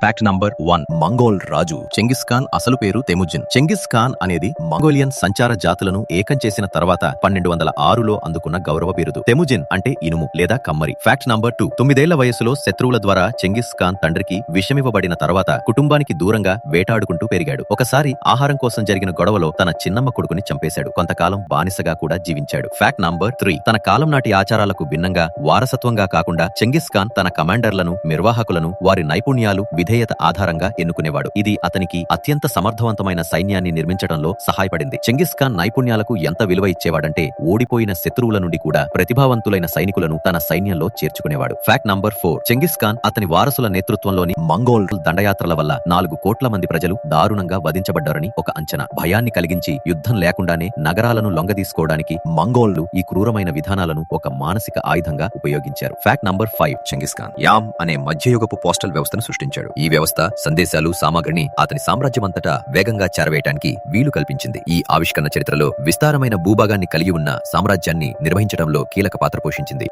Fact number one Mongol రాజు Genghis Khan అసలు పేరు తెముజిన్. చెంగిస్ ఖాన్ అనేది మంగోలియన్ సంచార జాతులను ఏకం చేసిన తర్వాత పన్నెండు వందల ఆరులో అందుకున్న గౌరవ బిరుదు. తెముజిన్ అంటే ఇనుము లేదా కమ్మరి. ఫ్యాక్ట్ నంబర్ టూ తొమ్మిదేళ్ళ వయసులో శత్రువుల ద్వారా చెంగిస్ ఖాన్ తండ్రికి విషమివ్వబడిన తర్వాత కుటుంబానికి దూరంగా వేటాడుకుంటూ పెరిగాడు. ఒకసారి ఆహారం కోసం జరిగిన గొడవలో తన చిన్నమ్మ కొడుకుని చంపేశాడు. కొంతకాలం బానిసగా కూడా జీవించాడు. ఫ్యాక్ట్ నంబర్ త్రీ తన కాలం నాటి ఆచారాలకు భిన్నంగా వారసత్వంగా కాకుండా చెంగిస్ ఖాన్ తన కమాండర్లను నిర్వాహకులను వారి నైపుణ్యాలు విధేయత ఆధారంగా ఎన్నుకునేవాడు. ఇది అతనికి అత్యంత సమర్థవంతమైన సైన్యాన్ని నిర్మించడంలో సహాయపడింది. చెంగిస్ ఖాన్ నైపుణ్యాలకు ఎంత విలువ ఇచ్చేవాడంటే ఓడిపోయిన శత్రువుల నుండి కూడా ప్రతిభావంతులైన సైనికులను తన సైన్యంలో చేర్చుకునేవాడు. Fact number four. Genghis Khan అతని వారసుల నేతృత్వంలోని మంగోల్ దండయాత్రల వల్ల నాలుగు కోట్ల మంది ప్రజలు దారుణంగా వధించబడ్డారని ఒక అంచనా. భయాన్ని కలిగించి యుద్ధం లేకుండానే నగరాలను లొంగదీసుకోవడానికి మంగోళ్ళు ఈ క్రూరమైన విధానాలను ఒక మానసిక ఆయుధంగా ఉపయోగించారు. Fact number five. Genghis Khan yam అనే మధ్యయుగపు పోస్టల్ వ్యవస్థను సృష్టించాడు. ఈ వ్యవస్థ సందేశాలు సామాగ్రిని అతని సామ్రాజ్యమంతటా వేగంగా చేరవేయటానికి వీలు కల్పించింది. ఈ ఆవిష్కరణ చరిత్రలో విస్తారమైన భూభాగాన్ని కలిగి ఉన్న సామ్రాజ్యాన్ని నిర్వహించడంలో కీలక పాత్ర పోషించింది.